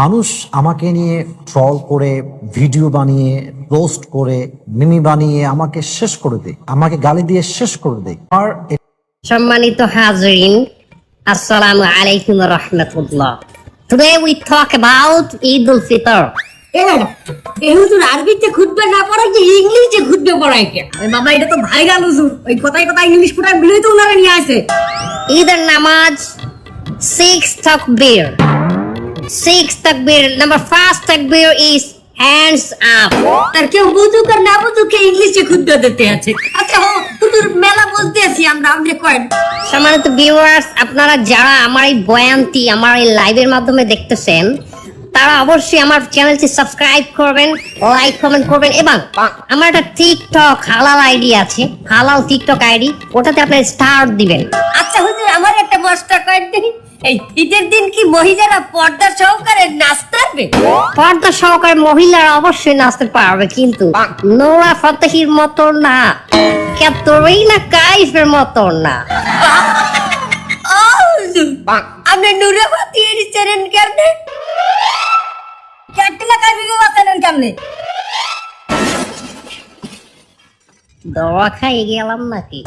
মানুষ আমাকে নিয়ে ট্রল করে ভিডিও বানিয়ে পোস্ট করে মিমি বানিয়ে আমাকে শেষ করে দেয়। আমাকে গালি দিয়ে শেষ করে দেয়। আর সম্মানিত হাজরিন আসসালামু আলাইকুম রহমতুল্লাহ। Today we talk about Eid ul Fitr হুজুর আরবিতে খুদবে না পড়াই যে ইংলিশে খুদবে পড়াই কে? আরে বাবা এটা তো ভাইরাল হুজুর। ওই কথাই কথা ইংলিশ পড়াই বলেই তো ওনারা নিয়ে আসে। ঈদের নামাজ সিক্স তাকবীর সিক্স তাকবীর নাম্বার ফার্স্ট তাকবীর ইজ হ্যান্ডস আপ তার কেউ বুঝুক আর না বুঝুক ইংলিশে খুদবে দিতে আছে। আচ্ছা হো হুজুর মেলা বলতে আছি আমরা আপনি কয়েন সম্মানিত ভিউয়ার্স আপনারা যারা আমার এই বয়ানটি আমার এই লাইভের মাধ্যমে দেখতেছেন তারা অবশ্যই আমার চ্যানেলটি সাবস্ক্রাইব করবেন লাইক কমেন্ট করবেন এবং আমার একটা টিকটক হালাল আইডি আছে হালাল টিকটক আইডি ওটাতে আপনার স্টার দিবেন। আচ্ছা হুজুর আমার একটা মশটা কয়েন দেখি এই ঈদের দিন কি মহিলারা পর্দা সহকারে নাচতে পারবে? পর্দা সহকারে মহিলারা অবশ্যই নাচতে পারবে কিন্তু নোরা ফতেহির মতো না কেতরই না কাইফের মতো না। আপনি নুরে এরিছেন কেমনে? বাঁচালেন কেমনে দোয়া খাই গেলাম নাকি?